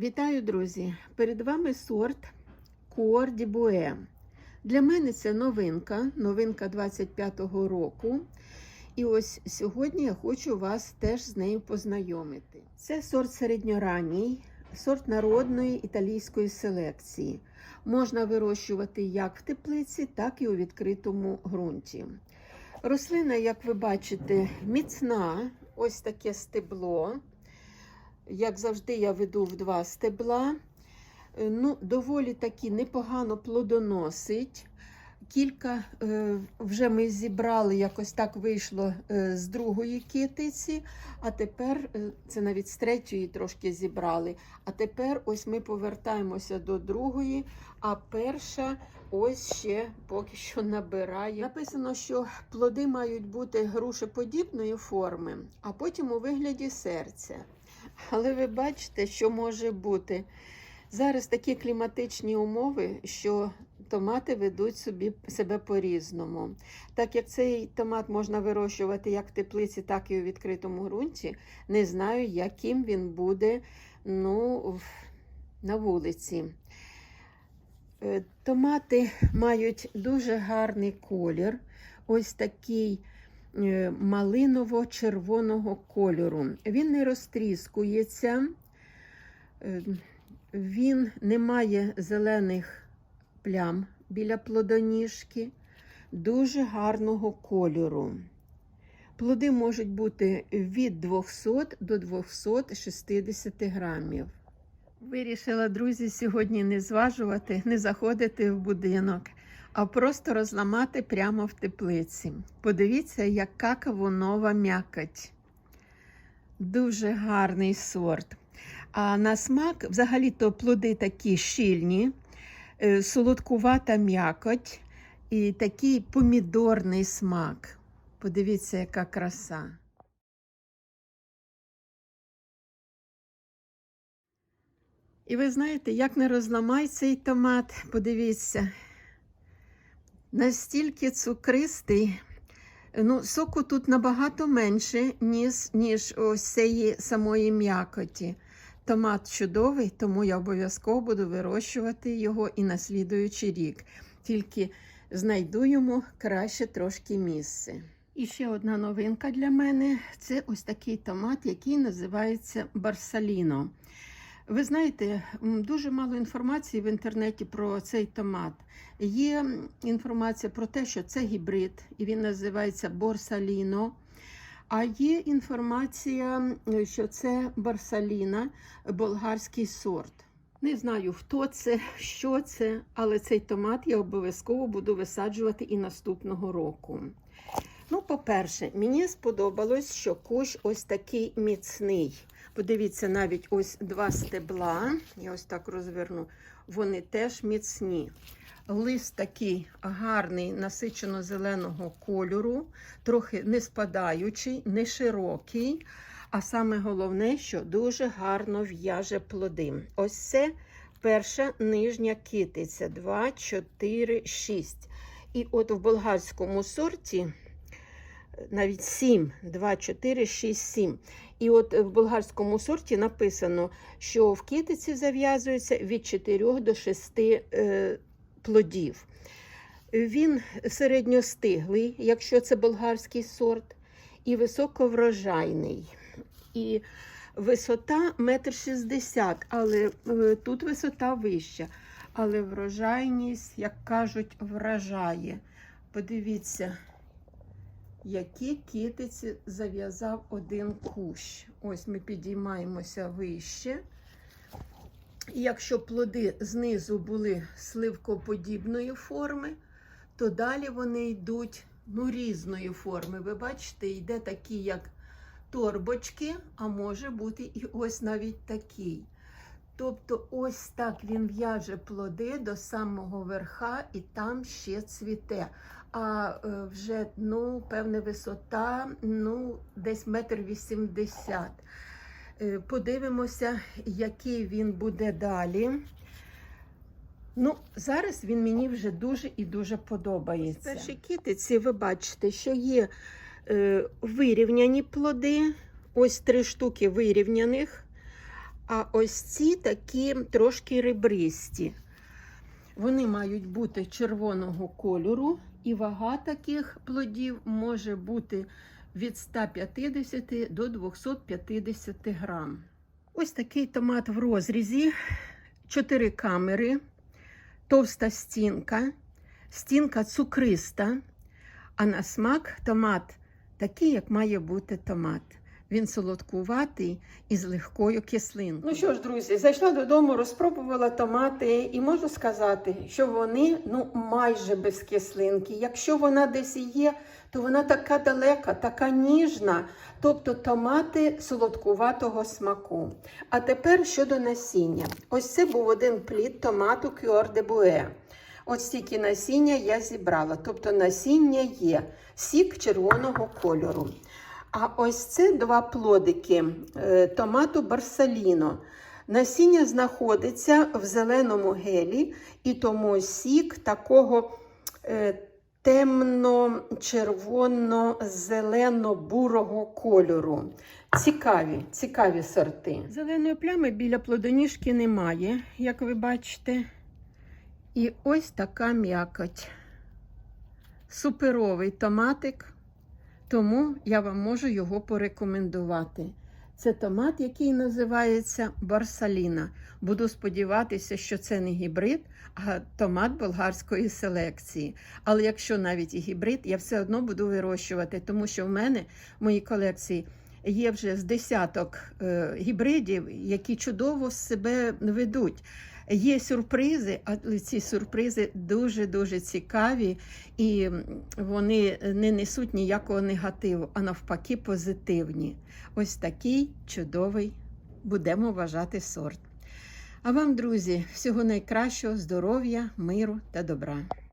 Вітаю, друзі! Перед вами сорт Куор Дібуе. Для мене це новинка, новинка 25-го року. І ось сьогодні я хочу вас теж з нею познайомити. Це сорт середньоранній, сорт народної італійської селекції. Можна вирощувати як в теплиці, так і у відкритому ґрунті. Рослина, як ви бачите, міцна, ось таке стебло. Як завжди, я веду в два стебла. Е, Ну, доволі таки непогано плодоносить. Кілька е, вже ми зібрали, якось так вийшло е, з другої китиці, а тепер це навіть з третьої трошки зібрали. А тепер ось ми повертаємося до другої, а перша ось ще поки що набирає. Написано, що плоди мають бути грушеподібної форми, а потім у вигляді серця. Але ви бачите, що може бути. Зараз такі кліматичні умови, що томати ведуть собі себе по-різному. Так як цей томат можна вирощувати як в теплиці, так і у відкритому ґрунті, не знаю, яким він буде ну, на вулиці. Е, Томати мають дуже гарний колір, ось такий малиново-червоного кольору. Він не розтріскується, е, він не має зелених плям біля плодоніжки, дуже гарного кольору. Плоди можуть бути від 200 до 260 грамів. Вирішила, друзі, сьогодні не зважувати, не заходити в будинок, а просто розламати прямо в теплиці. Подивіться, яка кавунова м'якоть. Дуже гарний сорт. А на смак, взагалі-то плоди такі щільні, е, солодкувата м'якоть і такий помідорний смак. Подивіться, яка краса. І ви знаєте, як не розламай цей томат, подивіться, настільки цукристий. Ну, соку тут набагато менше, ніж, ніж ось цієї самої м'якоті. Томат чудовий, тому я обов'язково буду вирощувати його і на слідуючий рік. Тільки знайду йому краще трошки місце. І ще одна новинка для мене це ось такий томат, який називається Барсаліно. Ви знаєте, дуже мало інформації в інтернеті про цей томат. Є інформація про те, що це гібрид, і він називається Борсаліно. А є інформація, що це Барсаліна, болгарський сорт. Не знаю, хто це, що це, але цей томат я обов'язково буду висаджувати і наступного року. Ну, по-перше, мені сподобалось, що кущ ось такий міцний. Подивіться, навіть ось два стебла, я ось так розверну, вони теж міцні. Лист такий гарний, насичено-зеленого кольору, трохи не спадаючий, не широкий. А саме головне, що дуже гарно в'яже плоди. Ось це перша нижня китиця 2, 4, 6. І от в болгарському сорті навіть 7, 2, 4, 6, 7. І от в болгарському сорті написано, що в китиці зав'язується від 4 до 6 е, плодів. Він середньостиглий, якщо це болгарський сорт, і високоврожайний. І висота 1,60 м, але е, тут висота вища. Але врожайність, як кажуть, вражає. Подивіться, які китиці зав'язав один кущ. Ось ми підіймаємося вище. І якщо плоди знизу були сливкоподібної форми, то далі вони йдуть ну, різної форми. Ви бачите, йде такі, як торбочки, а може бути і ось навіть такий. Тобто, ось так він в'яже плоди до самого верха, і там ще цвіте. А е, вже ну, певна висота, ну, десь метр вісімдесят. Е, Подивимося, який він буде далі. Ну, зараз він мені вже дуже і дуже подобається. В першій китиці ви бачите, що є е, вирівняні плоди, ось три штуки вирівняних. А ось ці такі трошки ребристі. Вони мають бути червоного кольору, і вага таких плодів може бути від 150 до 250 грам. Ось такий томат в розрізі, 4 камери, товста стінка, стінка цукриста, а на смак томат такий, як має бути томат. Він солодкуватий і з легкою кислинкою. Ну що ж, друзі, зайшла додому, розпробувала томати, і можу сказати, що вони ну майже без кислинки. Якщо вона десь є, то вона така далека, така ніжна, тобто томати солодкуватого смаку. А тепер щодо насіння. Ось це був один плід томату Кюор де Буе. Ось стільки насіння я зібрала, тобто насіння є, сік червоного кольору. А ось це два плодики е, томату Барсаліно. Насіння знаходиться в зеленому гелі, і тому сік такого е, темно-червоно-зелено-бурого кольору. Цікаві, цікаві сорти. Зеленої плями біля плодоніжки немає, як ви бачите. І ось така м'якоть. Суперовий томатик, тому я вам можу його порекомендувати. Це томат, який називається Барсаліна. Буду сподіватися, що це не гібрид, а томат болгарської селекції. Але якщо навіть і гібрид, я все одно буду вирощувати, тому що в мене в моїй колекції є вже з десяток е, гібридів, які чудово себе ведуть. Є сюрпризи, але ці сюрпризи дуже-дуже цікаві, і вони не несуть ніякого негативу, а навпаки, позитивні. Ось такий чудовий, будемо вважати сорт. А вам, друзі, всього найкращого, здоров'я, миру та добра.